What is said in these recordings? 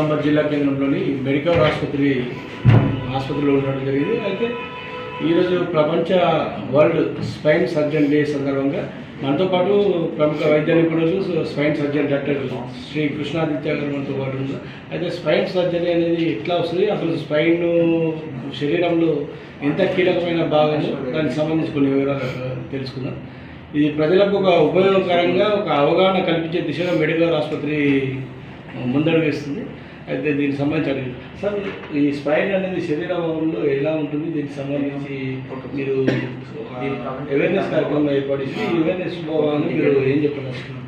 నిజామాబాద్ జిల్లా కేంద్రంలోని మెడికల్ ఆసుపత్రి ఆసుపత్రిలో ఉండడం జరిగింది. అయితే ఈరోజు ప్రపంచ వరల్డ్ స్పైన్ సర్జన్ డే సందర్భంగా మనతో పాటు ప్రముఖ వైద్య నిపుణులు spine surgeon doctor Sri Krishnaditya గారు మనతో పాటు ఉన్నారు. అయితే స్పైన్ సర్జరీ అనేది ఎట్లా వస్తుంది? అసలు స్పైన్ శరీరంలో ఎంత కీలకమైన భాగము? దానికి సంబంధించి కొన్ని వివరాలు తెలుసుకుందాం. ఇది ప్రజలకు ఒక ఉపయోగకరంగా ఒక అవగాహన కల్పించే దిశగా మెడికల్ ఆసుపత్రి ముందడుగు వేస్తుంది. అయితే దీనికి సంబంధించి అడిగి సార్ ఈ స్పైన్ అనేది శరీరంలో ఎలా ఉంటుంది? దీనికి సంబంధించి మీరు అవేర్నెస్ కార్యక్రమం ఏర్పాటు చేసి అవేర్నెస్ భాగాన్ని మీరు ఏం చెప్పదలుచుకున్నారు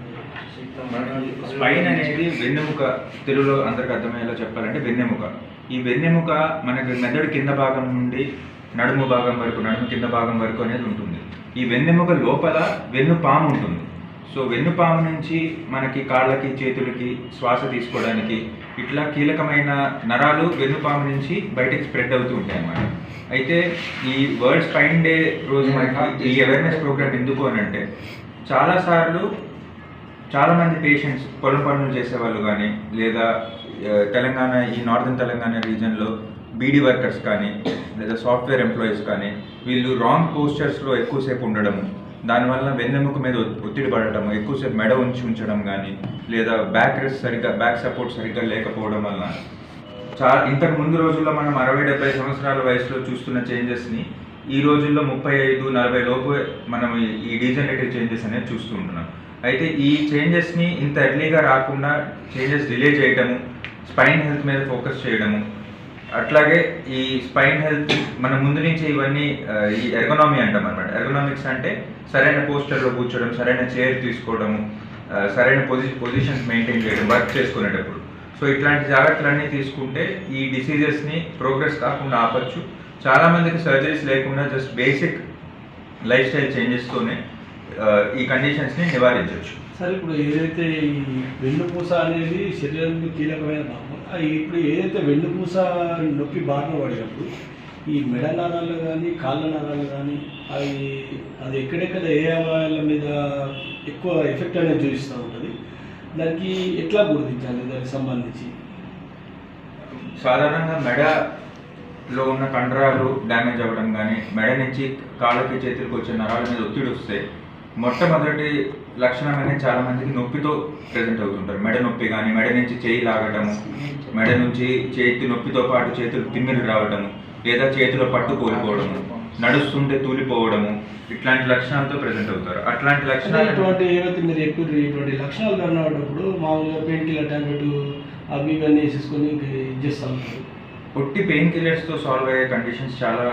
స్పైన్ అనేది వెన్నెముక తెలుగులో అందరికి అర్థమయ్యేలా చెప్పాలంటే వెన్నెముక. ఈ వెన్నెముక మనకి మెదడు కింద భాగం నుండి నడుము భాగం వరకు నడుము కింద భాగం వరకు అనేది ఉంటుంది. ఈ వెన్నెముక లోపల వెన్ను పాము ఉంటుంది. సో వెన్ను పాము నుంచి మనకి కాళ్ళకి చేతులకి శ్వాస తీసుకోవడానికి ఇట్లా కీలకమైన నరాలు వెన్నుపాము నుంచి బయటకు స్ప్రెడ్ అవుతూ ఉంటాయి అన్నమాట. అయితే ఈ వరల్డ్ స్పైన్ డే రోజు మనకి ఈ అవేర్నెస్ ప్రోగ్రామ్ ఎందుకు అని అంటే చాలాసార్లు చాలామంది పేషెంట్స్ పొలం పనులు చేసేవాళ్ళు కానీ లేదా తెలంగాణ ఈ నార్దర్న్ తెలంగాణ రీజన్లో బీడీ వర్కర్స్ కానీ లేదా సాఫ్ట్వేర్ ఎంప్లాయీస్ కానీ వీళ్ళు రాంగ్ పోస్చర్స్లో ఎక్కువసేపు ఉండడము దానివల్ల వెన్నెముక మీద ఒత్తిడి పడటం ఎక్కువసేపు మెడ ఉంచి ఉంచడం కానీ లేదా బ్యాక్ రెస్ట్ సరిగ్గా బ్యాక్ సపోర్ట్ సరిగ్గా లేకపోవడం వల్ల. చాలా ఇంతకు ముందు రోజుల్లో మనం అరవై డెబ్బై సంవత్సరాల వయసులో చూస్తున్న చేంజెస్ని ఈ రోజుల్లో ముప్పై ఐదు నలభై లోపు మనం ఈ- డీజనరేటివ్ చేంజెస్ అనేది చూస్తూ ఉంటున్నాం. అయితే ఈ చేంజెస్ని ఇంత ఎర్లీగా రాకుండా చేంజెస్ డిలే చేయడము స్పైన్ హెల్త్ మీద ఫోకస్ చేయడము అట్లాగే ఈ స్పైన్ హెల్త్ మన ముందు నుంచి ఇవన్నీ ఈ ఎర్గనామీ అంటాం ఎకనామిక్స్ ఎర్గనామిక్స్ అంటే సరైన పోస్టర్లో కూర్చోవడం సరైన చైర్ తీసుకోవడము సరైన పొజి పొజిషన్స్ మెయింటైన్ చేయడం వర్క్ చేసుకునేటప్పుడు. సో ఇట్లాంటి జాగ్రత్తలన్నీ తీసుకుంటే ఈ డిసీజెస్ని ప్రోగ్రెస్ కాకుండా ఆపచ్చు. చాలామందికి సర్జరీస్ లేకుండా జస్ట్ బేసిక్ లైఫ్ స్టైల్ చేంజెస్తోనే ఈ కండిషన్స్ని నివారించవచ్చు సార్ ఇప్పుడు ఏదైతే ఈ వెన్నుపూస అనేది శరీరానికి కీలకమైన భాగం ఇప్పుడు ఏదైతే వెన్నుపూస నొప్పి బారిన పడినప్పుడు ఈ మెడ నరాలు కానీ కాళ్ళ నరాలు కానీ అవి అది ఎక్కడెక్కడ ఏ అవయాల మీద ఎక్కువ ఎఫెక్ట్ అనేది చూపిస్తూ ఉంటుంది. దానికి ఎట్లా గుర్తించాలి దానికి సంబంధించి? సాధారణంగా మెడలో ఉన్న కండరాలు డ్యామేజ్ అవ్వడం కానీ మెడ నుంచి కాళ్ళకి చేతులకు వచ్చే నరాల మీద ఒత్తిడి వస్తే మొట్టమొదటి లక్షణం అనేది చాలా మందికి నొప్పితో ప్రజెంట్ అవుతుంటారు. మెడ నొప్పి కానీ మెడ నుంచి చేయి లాగటము మెడ నుంచి చేతి నొప్పితో పాటు చేతులు తిమ్మిరి రావడము లేదా చేతిలో పట్టు కోల్పోవడము నడుస్తుంటే తూలిపోవడము ఇట్లాంటి లక్షణాలతో ప్రెజెంట్ అవుతారు. అట్లాంటి అంటే లక్షణాలు ఇటువంటి ఏవైతే మీరు చెప్పారు ఇటువంటి లక్షణాలు కన్నప్పుడు మామూలుగా పెయిన్ కిల్లర్ టాబ్లెట్ అవి ఇవన్నీ వేసేసుకొని చేస్తూ. ఒట్టి పెయిన్ కిల్లర్స్తో సాల్వ్ అయ్యే కండిషన్స్ చాలా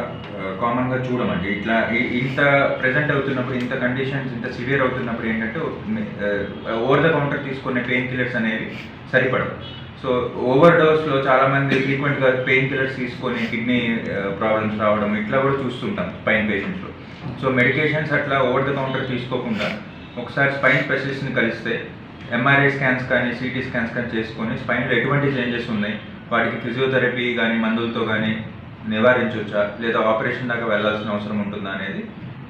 కామన్గా చూడమండి. ఇట్లా ఇంత ప్రెజెంట్ అవుతున్నప్పుడు ఇంత కండిషన్స్ ఇంత సివియర్ అవుతున్నప్పుడు ఏంటంటే ఓవర్ ద కౌంటర్ తీసుకునే పెయిన్ కిల్లర్స్ అనేవి సరిపడవు. సో ఓవర్ డోస్లో చాలామంది ఫ్రీక్వెంట్గా పెయిన్ కిల్లర్స్ తీసుకొని కిడ్నీ ప్రాబ్లమ్స్ uh, రావడం ఇట్లా కూడా చూస్తుంటాం స్పైన్ పేషెంట్స్లో సో మెడికేషన్స్ అట్లా ఓవర్ ద కౌంటర్ తీసుకోకుండా ఒకసారి స్పైన్ స్పెషలిస్ట్ని కలిస్తే ఎంఆర్ఐ స్కాన్స్ కానీ సిటీ స్కాన్స్ కానీ చేసుకొని స్పైన్లో ఎటువంటి చేంజెస్ ఉన్నాయి? వాటికి ఫిజియోథెరపీ కానీ మందులతో కానీ నివారించవచ్చా లేదా ఆపరేషన్ దాకా వెళ్ళాల్సిన అవసరం ఉంటుందా అనేది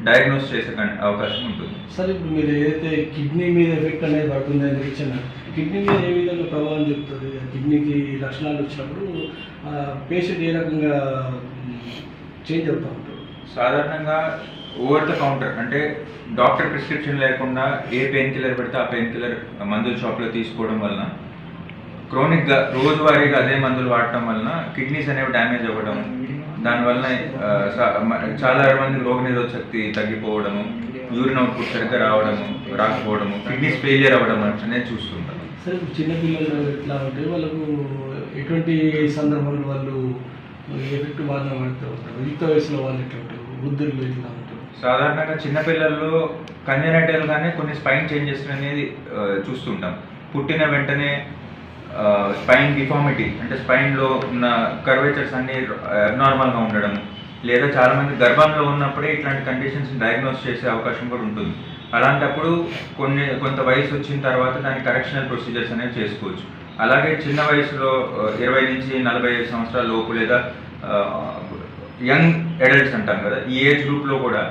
డయాగ్నోస్ చేసే అవకాశం ఉంటుంది. సార్ ఇప్పుడు మీరు ఏదైతే కిడ్నీ మీద ఎఫెక్ట్ అనేది పడుతుంది అని ఇచ్చిన కిడ్నీ మీద ఏ విధంగా ప్రభావం చెప్తుంది? కిడ్నీకి లక్షణాలు వచ్చినప్పుడు పేషెంట్ ఏ రకంగా చేంజ్ అవుతూ ఉంటారు సాధారణంగా ఓవర్ ద కౌంటర్ అంటే డాక్టర్ ప్రిస్క్రిప్షన్ లేకుండా ఏ పెయిన్ కిల్లర్ పెడితే ఆ పెయిన్ కిల్లర్ మందుల షాప్లో తీసుకోవడం వలన క్రోనిక్గా రోజువారీగా అదే మందులు వాడటం వలన కిడ్నీస్ అనేవి డ్యామేజ్ అవ్వడం దానివల్ల చాలా మంది రోగనిరోధక శక్తి తగ్గిపోవడము యూరిన్ అవుట్పుట్ సరిగ్గా రావడము రాకపోవడము కిడ్నీస్ ఫెయిలియర్ అవ్వడం అనేది చూస్తుంటాం. సరే చిన్నపిల్లలు ఎట్లా ఉంటే వాళ్ళకు ఎటువంటి సందర్భంలో వాళ్ళు ఎఫెక్ట్ బాగా పడుతూ ఉంటారు? యుక్త వయసులో వాళ్ళు ఎట్లా ఉంటారు? వృద్ధులు ఎట్లా ఉంటారు? సాధారణంగా చిన్నపిల్లల్లో కంజనైటల్గానే కొన్ని స్పైన్ చేంజెస్ అనేది చూస్తుంటాం. పుట్టిన వెంటనే స్పైన్ డిఫార్మిటీ అంటే స్పైన్లో ఉన్న కర్వేచర్స్ అన్ని అబ్నార్మల్గా ఉండడం లేదా చాలామంది గర్భంలో ఉన్నప్పుడే ఇట్లాంటి కండిషన్స్ని డయాగ్నోస్ చేసే అవకాశం కూడా ఉంటుంది. అలాంటప్పుడు కొన్ని కొంత వయసు వచ్చిన తర్వాత దాని కరెక్షనల్ ప్రొసీజర్స్ అనేవి చేసుకోవచ్చు. అలాగే చిన్న వయసులో ఇరవై నుంచి నలభై ఐదు సంవత్సరాల లోపు లేదా యంగ్ అడల్ట్స్ అంటాం కదా ఈ ఏజ్ గ్రూప్లో కూడా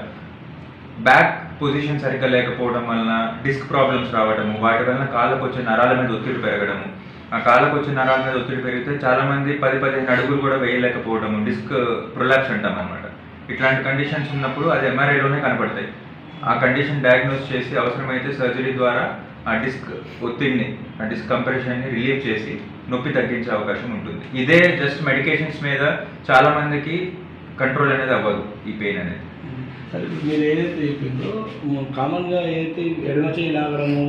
బ్యాక్ పొజిషన్ సరిగ్గా లేకపోవడం వలన డిస్క్ ప్రాబ్లమ్స్ రావడము వాటి వలన కాళ్ళకు వచ్చే నరాల మీద ఒత్తిడి పెరగడము ఆ కాళ్ళకు వచ్చిన నరాల మీద ఒత్తిడి పెరిగితే చాలామంది పది పదిహేను అడుగులు కూడా వేయలేకపోవడం డిస్క్ ప్రొలాప్స్ అంటాం అనమాట ఇట్లాంటి కండిషన్స్ ఉన్నప్పుడు అది ఎంఆర్ఐలోనే కనపడతాయి. ఆ కండిషన్ డయాగ్నోస్ చేసి అవసరమైతే సర్జరీ ద్వారా ఆ డిస్క్ ఒత్తిడిని ఆ డిస్క్ కంప్రెషన్ని రిలీవ్ చేసి నొప్పి తగ్గించే అవకాశం ఉంటుంది. ఇదే జస్ట్ మెడికేషన్స్ మీద చాలామందికి కంట్రోల్ అనేది అవ్వదు ఈ పెయిన్ అనేది. సరే మీరు ఏదైతే చెప్పిందో కామన్గా ఏదైతే ఎడమ చేయలాగడము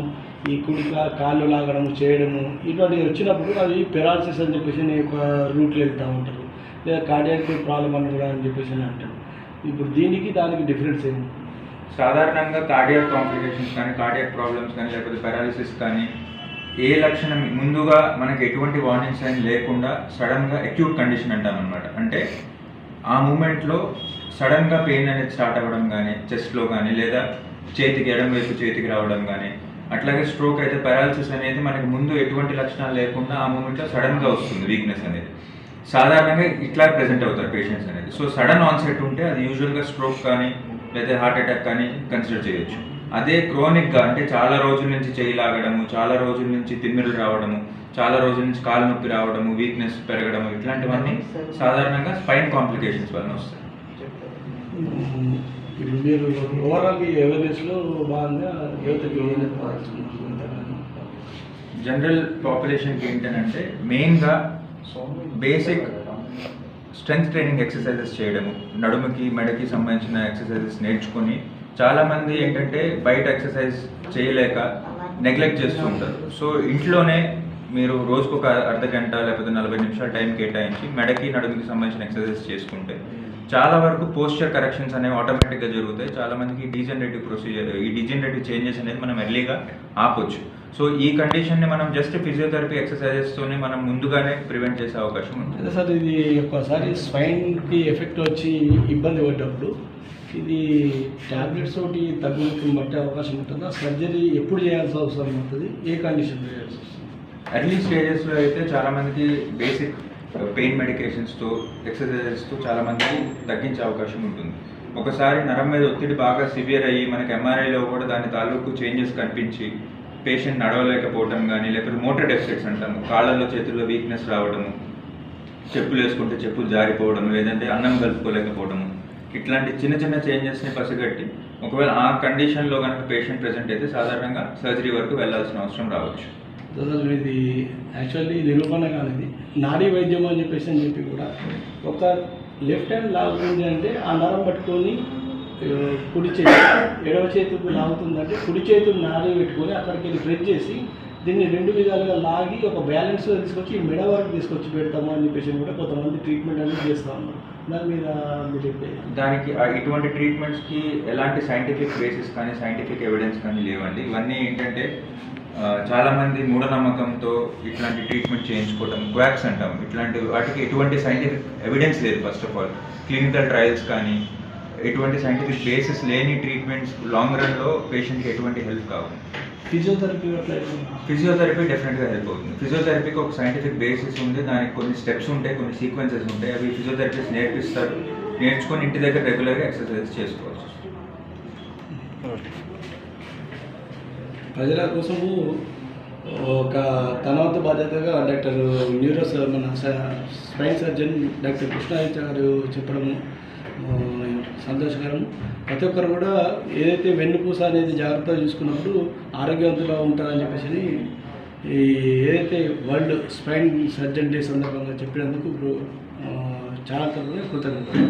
ఈ కుడిక కాళ్ళు లాగడము చేయడము ఇటువంటివి వచ్చినప్పుడు అవి పెరాలసిస్ అని చెప్పేసి నేను ఒక రూట్లో వెళ్తూ ఉంటారు. లేదా కార్డియాక్ ప్రాబ్లం అని కూడా అని చెప్పేసి అంటారు. ఇప్పుడు దీనికి దానికి డిఫరెన్స్ ఏంటి సాధారణంగా కార్డియాక్ కాంప్లికేషన్స్ కానీ కార్డియాక్ ప్రాబ్లమ్స్ కానీ లేకపోతే పెరాలిసిస్ కానీ ఏ లక్షణం ముందుగా మనకి ఎటువంటి వార్నింగ్ సైన్ లేకుండా సడన్గా అక్యూట్ కండిషన్ అంటాం అనమాట అంటే ఆ మూమెంట్లో సడన్గా పెయిన్ అనేది స్టార్ట్ అవ్వడం కానీ చెస్ట్లో కానీ లేదా చేతికి ఎడం వైపు చేతికి రావడం కానీ అట్లాగే స్ట్రోక్ అయితే పారాలిసిస్ అనేది మనకి ముందు ఎటువంటి లక్షణాలు లేకుండా ఆ మూమెంట్లో సడన్గా వస్తుంది వీక్నెస్ అనేది. సాధారణంగా ఇట్లా ప్రెజెంట్ అవుతారు పేషెంట్స్ అనేది. సో సడన్ ఆన్సెట్ ఉంటే అది యూజువల్గా స్ట్రోక్ కానీ లేదా హార్ట్ అటాక్ కానీ కన్సిడర్ చేయొచ్చు. అదే క్రోనిక్గా అంటే చాలా రోజుల నుంచి చేయి లాగడము చాలా రోజుల నుంచి తిమ్మిరులు రావడము చాలా రోజుల నుంచి కాలు నొప్పి రావడము వీక్నెస్ పెరగడము ఇట్లాంటివన్నీ సాధారణంగా స్పైన్ కాంప్లికేషన్స్ వలన వస్తాయి. మీరు ఓవరాల్ ఈ బాగా యువతకి జనరల్ పాపులేషన్కి ఏంటంటే మెయిన్గా బేసిక్ స్ట్రెంగ్త్ ట్రైనింగ్ ఎక్సర్సైజెస్ చేయడము. నడుముకి మెడకి సంబంధించిన ఎక్సర్సైజెస్ నేర్చుకొని చాలామంది ఏంటంటే బయట ఎక్సర్సైజ్ చేయలేక నెగ్లెక్ట్ చేస్తూ ఉంటారు. సో ఇంట్లోనే మీరు రోజుకు ఒక అర్ధ గంట లేకపోతే నలభై నిమిషాలు టైం కేటాయించి మెడకి నడుముకి సంబంధించిన ఎక్సర్సైజ్ చేసుకుంటే చాలా వరకు పోస్చర్ కరెక్షన్స్ అనేవి ఆటోమేటిక్గా జరుగుతాయి. చాలా మందికి డీజనరేటివ్ ప్రొసీజర్ ఈ డీజనరేటివ్ చేంజెస్ అనేది మనం ఎర్లీగా ఆపొచ్చు. సో ఈ కండిషన్ని మనం జస్ట్ ఫిజియోథెరపీ ఎక్సర్సైజెస్తోనే మనం ముందుగానే ప్రివెంట్ చేసే అవకాశం ఉంది. అదే సార్ ఇది ఒక్కసారి స్పైన్కి ఎఫెక్ట్ వచ్చి ఇబ్బంది పడ్డప్పుడు ఇది ట్యాబ్లెట్స్ తోటి తగ్గుముఖం పట్టే అవకాశం ఉంటుందా? సర్జరీ ఎప్పుడు చేయాల్సి అవసరం ఉంటుంది? ఏ కండిషన్ చేయాల్సి వస్తుంది? ఎర్లీ స్టేజెస్లో అయితే చాలా మందికి బేసిక్ పెయిన్ మెడికేషన్స్తో ఎక్సర్సైజెస్తో చాలామందికి తగ్గించే అవకాశం ఉంటుంది. ఒకసారి నరం మీద ఒత్తిడి బాగా సివియర్ అయ్యి మనకి ఎంఆర్ఐలో కూడా దాని తాలూకు చేంజెస్ కనిపించి పేషెంట్ నడవలేకపోవడం కానీ లేకపోతే మోటర్ డెఫిసిట్స్ అంటాము కాళ్ళల్లో చేతుల్లో వీక్నెస్ రావడము చెప్పులు వేసుకుంటే చెప్పులు జారిపోవడం లేదంటే అన్నం కలుపుకోలేకపోవడము ఇట్లాంటి చిన్న చిన్న చేంజెస్ని పసిగట్టి ఒకవేళ ఆ కండిషన్లో కనుక పేషెంట్ ప్రెజెంట్ అయితే సాధారణంగా సర్జరీ వరకు వెళ్ళాల్సిన అవసరం రావచ్చు. అసలు ఇది యాక్చువల్లీ నిరూపణ ఇది. నాడీ వైద్యం అని చెప్పేసి అని చెప్పి కూడా ఒక లెఫ్ట్ హ్యాండ్ లాగుతుంది అంటే ఆ నరం పట్టుకొని కుడి చేతి ఎడవ చేతికి లాగుతుందంటే కుడి చేతులు నాడీ పెట్టుకొని అక్కడికి వెళ్ళి ప్రెస్ చేసి దీన్ని రెండు విధాలుగా లాగి ఒక బ్యాలెన్స్ తీసుకొచ్చి మెడ వరకు తీసుకొచ్చి పెడతాము అని చెప్పేసి కూడా కొంతమంది ట్రీట్మెంట్ అనేది చేస్తూ ఉన్నారు. దాని మీద మీరు చెప్పేది? దానికి ఇటువంటి ట్రీట్మెంట్స్కి ఎలాంటి సైంటిఫిక్ బేసిస్ కానీ సైంటిఫిక్ ఎవిడెన్స్ కానీ లేవండి. ఇవన్నీ ఏంటంటే ఆ, చాలా మంది మూఢనమ్మకంతో ఇట్లాంటి ట్రీట్మెంట్ చేయించుకోవటం క్వాక్స్ అంటాం. ఇట్లాంటి వాటికి ఎటువంటి సైంటిఫిక్ ఎవిడెన్స్ లేదు first of all clinical trials కానీ ఎటువంటి సైంటిఫిక్ బేసిస్ లేని ట్రీట్మెంట్స్ లాంగ్ రన్లో పేషెంట్కి ఎటువంటి హెల్ప్ కావు. ఫిజియోథెరపీ? ఫిజియోథెరపీ డెఫినెట్గా హెల్ప్ అవుతుంది. ఫిజియోథెరపీకి ఒక సైంటిఫిక్ బేసిస్ ఉంది దానికి కొన్ని స్టెప్స్ ఉంటాయి కొన్ని సీక్వెన్సెస్ ఉంటాయి. అవి ఫిజియోథెరపిస్ట్ నేర్పిస్తారు. నేర్చుకొని ఇంటి దగ్గర రెగ్యులర్గా ఎక్సర్సైజ్ చేసుకోవచ్చు. ప్రజల కోసము ఒక తనవంత బాధ్యతగా డాక్టర్ న్యూరో మన స- స్పైన్ సర్జన్ డాక్టర్ కృష్ణాదిత్య గారు చెప్పడము సంతోషకరం. ప్రతి ఒక్కరు కూడా ఏదైతే వెన్నుపూస అనేది జాగ్రత్తగా చూసుకున్నప్పుడు ఆరోగ్యవంతులుగా ఉంటారని చెప్పేసి ఈ ఏదైతే వరల్డ్ స్పైన్ సర్జన్ డే సందర్భంగా చెప్పినందుకు ఆ, చాలా కృతజ్ఞతలు.